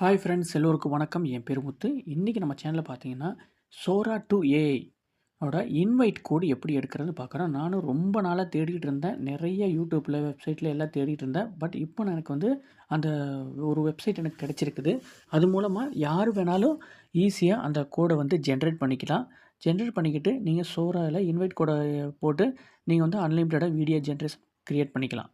Hi friends எல்லோருக்கும் வணக்கம். என் பேர் முத்து. இன்றைக்கி நம்ம சேனலில் பார்த்தீங்கன்னா சோரா டு ஏஐ அதோட இன்வைட் கோடு எப்படி எடுக்கிறதுன்னு பார்க்குறோம். நானும் ரொம்ப நாளாக தேடிட்டு இருந்தேன். நிறைய யூடியூப்பில் வெப்சைட்டில் எல்லாம் தேடிட்டு இருந்தேன். பட் இப்போ எனக்கு வந்து அந்த ஒரு வெப்சைட் எனக்கு கிடச்சிருக்குது. அது மூலமாக யார் வேணாலும் ஈஸியாக அந்த கோடை வந்து ஜென்ரேட் பண்ணிக்கலாம். ஜென்ரேட் பண்ணிக்கிட்டு நீங்கள் சோராவில் இன்வைட் கோடை போட்டு நீங்கள் வந்து அன்லிமிட்டடாக வீடியோ ஜென்ரேஷன் க்ரியேட் பண்ணிக்கலாம்.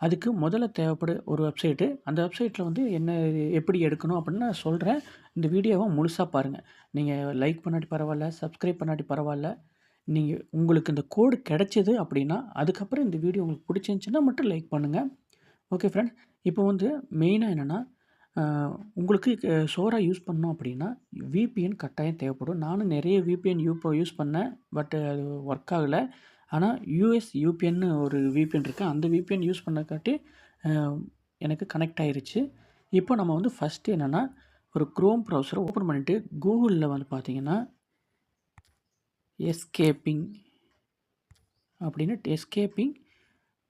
அதுக்கு முதல்ல தேவைப்படு ஒரு வெப்சைட்டு அந்த வெப்சைட்டில் வந்து என்ன எப்படி எடுக்கணும் அப்படின்னு நான் சொல்கிறேன் இந்த வீடியோவை முழுசாக பாருங்கள் நீங்கள் லைக் பண்ணாட்டி பரவாயில்ல சப்ஸ்கிரைப் பண்ணாட்டி பரவாயில்ல. நீங்கள் உங்களுக்கு இந்த கோடு கிடச்சிது அப்படின்னா அதுக்கப்புறம் இந்த வீடியோ உங்களுக்கு பிடிச்சிருந்துச்சின்னா மட்டும் லைக் பண்ணுங்கள் ஓகே ஃப்ரெண்ட்ஸ் இப்போ வந்து மெயினாக என்னென்னா உங்களுக்கு சோராக யூஸ் பண்ணோம் அப்படின்னா விபிஎன் கட்டாயம் தேவைப்படும். நானும் நிறைய விபிஎன் யூ யூஸ் பண்ணேன் பட் அது ஒர்க் ஆகலை. ஆனால் யூஎஸ் யூபிஎன்னு ஒரு விபிஎன் இருக்குது அந்த விபிஎன் யூஸ் பண்ணக்காட்டி எனக்கு கனெக்ட் ஆயிருச்சு. இப்போ நம்ம வந்து ஃபஸ்ட்டு என்னென்னா ஒரு க்ரோம் ப்ரௌசரை ஓப்பன் பண்ணிவிட்டு கூகுளில் வந்து பார்த்தீங்கன்னா எஸ்கேப்பிங் அப்படின்னு எஸ்கேப்பிங்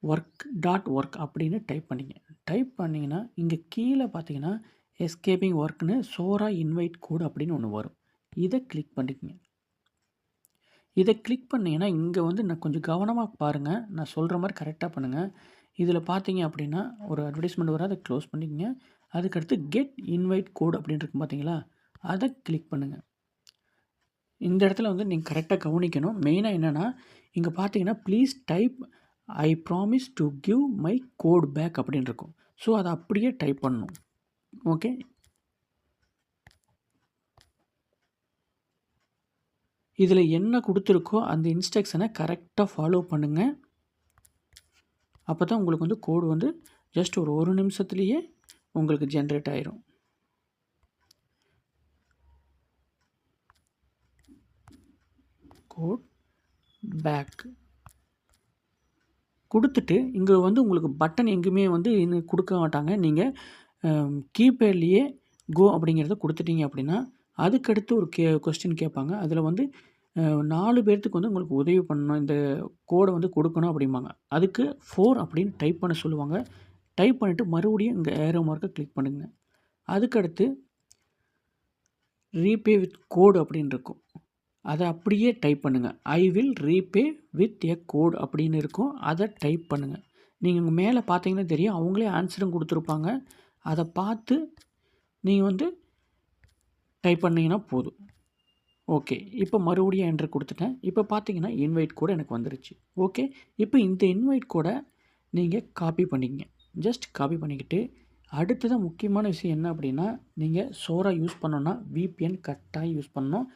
ஒர்க் டாட் ஒர்க் அப்படின்னு டைப் பண்ணிங்க. டைப் பண்ணிங்கன்னா இங்கே கீழே பார்த்தீங்கன்னா எஸ்கேப்பிங் ஒர்க்னு சோரா இன்வைட் கோட் அப்படின்னு ஒன்று வரும். இதை கிளிக் பண்ணிக்கங்க. இதை கிளிக் பண்ணிங்கன்னா இங்கே வந்து நான் கொஞ்சம் கவனமாக பாருங்கள் நான் சொல்கிற மாதிரி கரெக்டாக பண்ணுங்கள் இதில் பார்த்தீங்க அப்படின்னா ஒரு அட்வர்டைஸ்மெண்ட் வர அதை க்ளோஸ் பண்ணிக்கங்க. அதுக்கடுத்து கெட் இன்வைட் கோட் அப்படின்னு இருக்கும் பார்த்தீங்களா? அதை கிளிக் பண்ணுங்கள் இந்த இடத்துல வந்து நீங்கள் கரெக்டாக கவனிக்கணும். மெயினாக என்னென்னா இங்கே பார்த்தீங்கன்னா please type I promise to give my code back அப்படின்னு இருக்கும். ஸோ அதை அப்படியே டைப் பண்ணணும். ஓகே இதில் என்ன கொடுத்துருக்கோ அந்த இன்ஸ்ட்ரக்ஷனை கரெக்டாக ஃபாலோ பண்ணுங்கள் அப்போ தான் உங்களுக்கு வந்து கோடு வந்து ஜஸ்ட் ஒரு ஒரு நிமிஷத்துலேயே உங்களுக்கு ஜென்ரேட் ஆயிரும். கோட் பேக் கொடுத்துட்டு இங்கே வந்து உங்களுக்கு பட்டன் எங்கேயுமே வந்து இன்னும் கொடுக்க மாட்டாங்க. நீங்கள் கீபேட்லேயே கோ அப்படிங்கிறத கொடுத்துட்டீங்க அப்படின்னா அதுக்கடுத்து ஒரு கே கொஸ்டின் கேட்பாங்க. அதில் வந்து நாலு பேர்த்துக்கு வந்து உங்களுக்கு உதவி பண்ணணும். இந்த கோடை வந்து கொடுக்கணும் அப்படிம்பாங்க. அதுக்கு ஃபோர் அப்படின்னு டைப் பண்ண சொல்லுவாங்க. டைப் பண்ணிவிட்டு மறுபடியும் இங்கே ஏரோ மார்க்கை கிளிக் பண்ணுங்கள் அதுக்கடுத்து ரீபே வித் கோடு அப்படின்னு இருக்கும். அதை அப்படியே டைப் பண்ணுங்கள் I will repay with a code அப்படின்னு இருக்கும். அதை டைப் பண்ணுங்கள் நீங்கள் உங்கள் மேலே பார்த்தீங்கன்னா தெரியும். அவங்களே ஆன்சரும் கொடுத்துருப்பாங்க. அதை பார்த்து நீங்கள் வந்து டைப் பண்ணிங்கன்னா போதும். ஓகே. இப்போ மறுபடியும் என்ட்ரு கொடுத்துட்டேன். இப்போ பார்த்தீங்கன்னா இன்வைட் கூட எனக்கு வந்துருச்சு. ஓகே. இப்போ இந்த இன்வைட் கூட நீங்கள் காப்பி பண்ணிக்கங்க. ஜஸ்ட் காப்பி பண்ணிக்கிட்டு அடுத்ததான் முக்கியமான விஷயம் என்ன அப்படின்னா நீங்கள் சோரா யூஸ் பண்ணோன்னா விபிஎன் கரெக்டாக யூஸ் பண்ணணும்.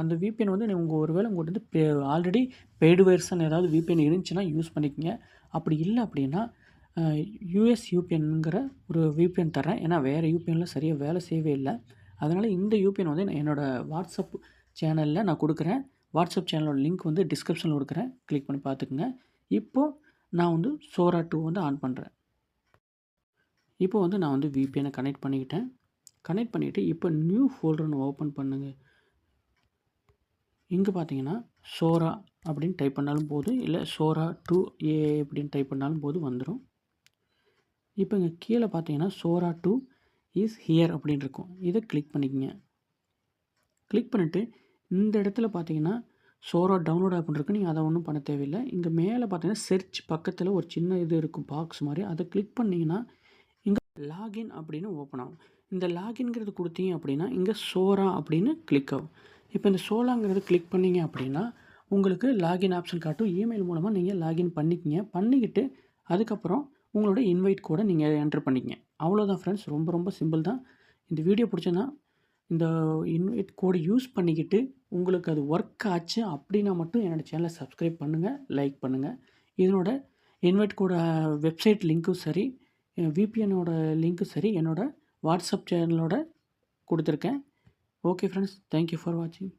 அந்த விபிஎன் வந்து உங்கள் ஒரு வேளை உங்கள்கிட்ட வந்து பே ஆல்ரெடி பெய்டு வெர்ஷன் ஏதாவது விபிஎன் இருந்துச்சுன்னா யூஸ் பண்ணிக்கங்க. அப்படி இல்லை அப்படின்னா யூஎஸ் யூபிஎன்ங்கிற ஒரு விபிஎன் தரேன் ஏன்னா வேறு யூபிஎனில் சரியாக வேலை செய்யவே இல்லை. அதனால் இந்த யூபிஎன் வந்து என்னோடய வாட்ஸ்அப் சேனலில் நான் கொடுக்குறேன். வாட்ஸ்அப் சேனலோட லிங்க் வந்து டிஸ்கிரிப்ஷனில் கொடுக்குறேன். கிளிக் பண்ணி பார்த்துக்குங்க. இப்போது நான் வந்து சோரா டூ வந்து ஆன் பண்ணுறேன் இப்போ வந்து நான் வந்து விபிஎனை கனெக்ட் பண்ணிக்கிட்டேன். கனெக்ட் பண்ணிவிட்டு இப்போ நியூ ஃபோல்டர்னு ஓப்பன் பண்ணுங்கள் இங்கே பார்த்தீங்கன்னா சோரா அப்படின்னு டைப் பண்ணாலும் போதும் இல்லை சோரா டூ ஏ அப்படின்னு டைப் பண்ணாலும் போது வந்துடும் இப்போ இங்கே கீழே பார்த்தீங்கன்னா சோரா டூ இஸ் ஹியர் அப்படின்னு இருக்கும். இதை கிளிக் பண்ணிக்கங்க. கிளிக் பண்ணிவிட்டு இந்த இடத்துல பார்த்தீங்கன்னா சோரா டவுன்லோட் ஆப் இருக்குது நீங்கள் அதை ஒன்றும் பண்ண தேவையில்லை. இங்கே மேலே பார்த்தீங்கன்னா செர்ச் பக்கத்தில் ஒரு சின்ன இது இருக்கும் பாக்ஸ் மாதிரி. அதை கிளிக் பண்ணிங்கன்னா இங்கே லாகின் அப்படின்னு ஓப்பன் ஆகும். இந்த லாகின்ங்கிறது கொடுத்தீங்க அப்படின்னா இங்கே சோரா அப்படின்னு கிளிக் ஆகும். இப்போ இந்த சோலாங்கிறது கிளிக் பண்ணிங்க அப்படின்னா உங்களுக்கு லாகின் ஆப்ஷன் காட்டும். இமெயில் மூலமாக நீங்கள் லாகின் பண்ணிக்கிங்க. பண்ணிக்கிட்டு அதுக்கப்புறம் உங்களோட இன்வைட் கூட நீங்கள் என்ட்ரு பண்ணிக்கங்க. அவ்வளோதான் ஃப்ரெண்ட்ஸ் ரொம்ப ரொம்ப சிம்பிள் தான். இந்த வீடியோ பிடிச்சதுன்னா இந்த இன்வைட் கோடு யூஸ் பண்ணிக்கிட்டு உங்களுக்கு அது ஒர்க் ஆச்சு அப்படின்னா மட்டும் என்னோடய சேனலை சப்ஸ்கிரைப் பண்ணுங்கள் லைக் பண்ணுங்கள் இதனோட இன்வைட் கோட வெப்சைட் லிங்க்கும் சரி விபிஎனோட லிங்க்கும் சரி என்னோடய வாட்ஸ்அப் சேனலோட கொடுத்துருக்கேன். ஓகே ஃப்ரெண்ட்ஸ் தேங்க்யூ ஃபார் வாட்சிங்